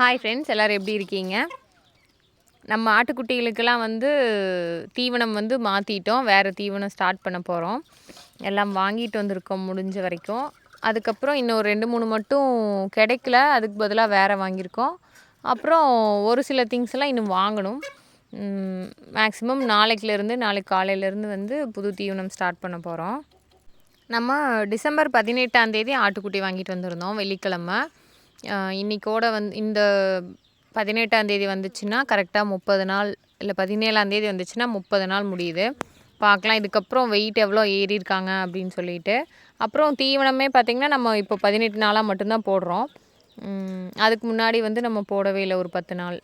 Hi friends எல்லோரும் எப்படி இருக்கீங்க? நம்ம ஆட்டுக்குட்டிகளுக்கெல்லாம் வந்து தீவனம் வந்து மாற்றிட்டோம் வேறு தீவனம் ஸ்டார்ட் பண்ண போகிறோம் எல்லாம் வாங்கிட்டு வந்திருக்கோம் முடிஞ்ச வரைக்கும். அதுக்கப்புறம் இன்னும் ரெண்டு மூணு மட்டும் கிடைக்கல. அதுக்கு பதிலாக வேறு வாங்கியிருக்கோம். அப்புறம் ஒரு சில திங்ஸ் எல்லாம் இன்னும் வாங்கணும். மேக்ஸிமம் நாளைக்குலேருந்து நாளைக்கு காலையிலேருந்து வந்து புது தீவனம் ஸ்டார்ட் பண்ண போகிறோம் நம்ம டிசம்பர் பதினெட்டாம் தேதி ஆட்டுக்குட்டி வாங்கிட்டு வந்திருந்தோம் வெள்ளிக்கிழமை. இன்றைக்கோட வந்து இந்த பதினெட்டாந்தேதி வந்துச்சுன்னா கரெக்டாக முப்பது நாள் இல்லை பதினேழாந்தேதி வந்துச்சுன்னா முப்பது நாள் முடியுது. பார்க்கலாம் இதுக்கப்புறம் வெயிட் எவ்வளோ ஏறியிருக்காங்க அப்படின்னு சொல்லிட்டு. அப்புறம் தீவனமே பார்த்திங்கன்னா நம்ம இப்போ பதினெட்டு நாளாக மட்டும்தான் போடுறோம். அதுக்கு முன்னாடி வந்து நம்ம போடவே இல்லை ஒரு பத்து நாள்.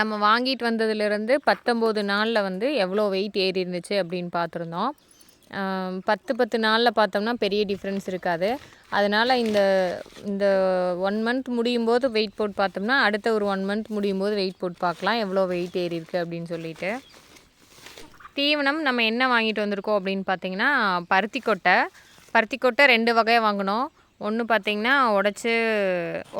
நம்ம வாங்கிட்டு வந்ததுலேருந்து பத்தொம்போது நாளில் வந்து எவ்வளோ வெயிட் ஏறி இருந்துச்சு அப்படின்னு பார்த்துருந்தோம். பத்து பத்து நாளில் பார்த்தோம்னா பெரிய டிஃப்ரென்ஸ் இருக்காது. அதனால் இந்த இந்த ஒன் மந்த் முடியும் போது வெயிட் போட்டு பார்த்தோம்னா அடுத்த ஒரு ஒன் மந்த் முடியும் போது வெயிட் போட்டு பார்க்கலாம். எவ்வளோ வெயிட் ஏறி இருக்குது அப்படின்னு சொல்லிட்டு. தீவனம் நம்ம என்ன வாங்கிட்டு வந்திருக்கோம் அப்படின்னு பார்த்தீங்கன்னா பருத்தி கொட்டை பருத்தி கொட்டை ரெண்டு வகையாக வாங்கினோம். ஒன்று பார்த்திங்கன்னா உடச்சி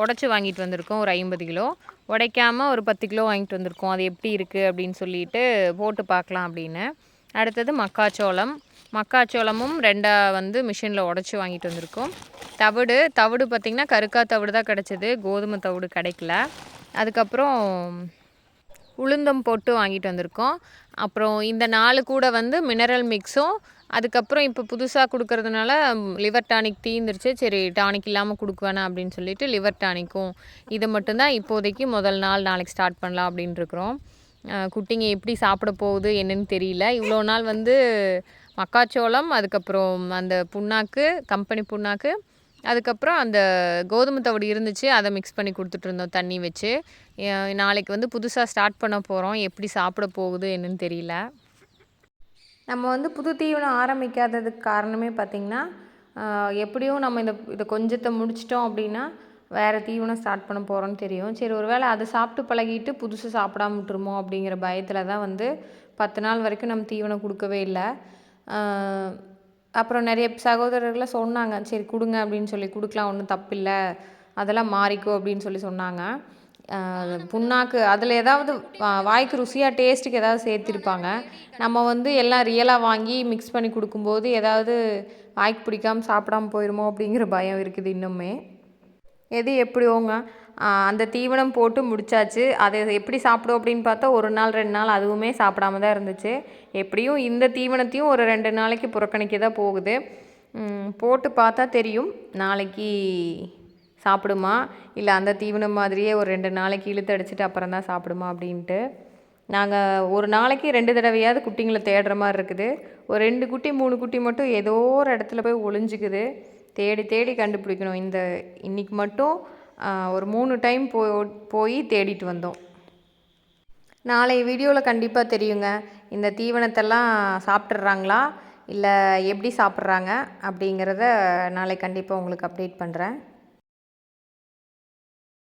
உடச்சி வாங்கிட்டு வந்திருக்கோம். ஒரு ஐம்பது கிலோ. உடைக்காமல் ஒரு பத்து கிலோ வாங்கிட்டு வந்திருக்கோம். அது எப்படி இருக்குது அப்படின்னு சொல்லிட்டு போட்டு பார்க்கலாம் அப்படின்னு. அடுத்தது மக்காச்சோளம். மக்காச்சோளமும் ரெண்டாக வந்து மிஷினில் உடச்சி வாங்கிட்டு வந்திருக்கோம். தவிடு தவிடு பார்த்திங்கன்னா கருக்கா தவிடு தான் கிடச்சிது. கோதுமை தவிடு கிடைக்கல. அதுக்கப்புறம் உளுந்தம் போட்டு வாங்கிட்டு வந்திருக்கோம். அப்புறம் இந்த நாலு கூட வந்து மினரல் மிக்ஸும் அதுக்கப்புறம் இப்போ புதுசாக கொடுக்கறதுனால லிவர் டானிக் தீந்துருச்சு. சரி டானிக் இல்லாமல் கொடுக்க வேணாம் அப்படின்னு சொல்லிட்டு லிவர் டானிக்கும் இதை மட்டும்தான் இப்போதைக்கு முதல் நாள் நாளைக்கு ஸ்டார்ட் பண்ணலாம் அப்படின்ட்டுருக்குறோம் குட்டிங்க எப்படி சாப்பிட போகுது என்னன்னு தெரியல. இவ்வளோ நாள் வந்து மக்காச்சோளம் அதுக்கப்புறம் அந்த புண்ணாக்கு கம்பெனி புண்ணாக்கு அதுக்கப்புறம் அந்த கோதுமை தவிடு இருந்துச்சு அதை மிக்ஸ் பண்ணி கொடுத்துட்டு இருந்தோம் தண்ணி வச்சு. நாளைக்கு வந்து புதுசாக ஸ்டார்ட் பண்ண போகிறோம் எப்படி சாப்பிட போகுது என்னன்னு தெரியல. நம்ம வந்து புது தீவனம் ஆரம்பிக்காததுக்கு காரணமே பார்த்திங்கன்னா எப்படியும் நம்ம இந்த இதை கொஞ்சத்தை முடிச்சிட்டோம் அப்படின்னா வேறு தீவனம் ஸ்டார்ட் பண்ண போகிறோன்னு தெரியும். சரி ஒருவேளை அதை சாப்பிட்டு பழகிட்டு புதுசு சாப்பிடாம விட்டுருமோ அப்படிங்கிற பயத்தில் தான் வந்து பத்து நாள் வரைக்கும் நம்ம தீவனம் கொடுக்கவே இல்லை. அப்புறம் நிறைய சகோதரர்களை சொன்னாங்க. சரி கொடுங்க அப்படின்னு சொல்லி கொடுக்கலாம் ஒன்றும் தப்பில்லை. அதெல்லாம் மாறிக்கும் அப்படின்னு சொல்லி சொன்னாங்க. புண்ணாக்கு அதில் ஏதாவது வாய்க்கு ருசியாக டேஸ்ட்டுக்கு ஏதாவது சேர்த்திருப்பாங்க. நம்ம வந்து எல்லாம் ரியலாக வாங்கி மிக்ஸ் பண்ணி கொடுக்கும்போது ஏதாவது வாய்க்கு பிடிக்காமல் சாப்பிடாம போயிடுமோ அப்படிங்கிற பயம் இருக்குது இன்னுமே. எது எப்படியோங்க அந்த தீவனம் போட்டு முடிச்சாச்சு அதை எப்படி சாப்பிடும் அப்படின்னு பார்த்தா ஒரு நாள் ரெண்டு நாள் அதுவுமே சாப்பிடாம தான் இருந்துச்சு. எப்படியும் இந்த தீவனத்தையும் ஒரு ரெண்டு நாளைக்கு புறக்கணிக்க தான் போகுது போட்டு பார்த்தா தெரியும் நாளைக்கு சாப்பிடுமா இல்லை அந்த தீவனம் மாதிரியே ஒரு ரெண்டு நாளைக்கு இழுத்து அடிச்சுட்டு அப்புறம் தான் சாப்பிடுமா அப்படின்ட்டு. நாங்கள் ஒரு நாளைக்கு ரெண்டு தடவையாவது குட்டிங்களை தேடுற மாதிரி இருக்குது. ஒரு ரெண்டு குட்டி மூணு குட்டி மட்டும் ஏதோ ஒரு இடத்துல போய் ஒளிஞ்சிக்குது. தேடி தேடி கண்டுபிடிக்கணும். இந்த இன்றைக்கி மட்டும் ஒரு மூணு டைம் போ போய் தேடிட்டு வந்தோம். நாளை வீடியோவில் கண்டிப்பாக தெரியுங்க. இந்த தீவனத்தெல்லாம் சாப்பிட்றாங்களா இல்லை எப்படி சாப்பிட்றாங்க? அப்படிங்கிறத நாளை கண்டிப்பாக உங்களுக்கு அப்டேட் பண்ணுறேன்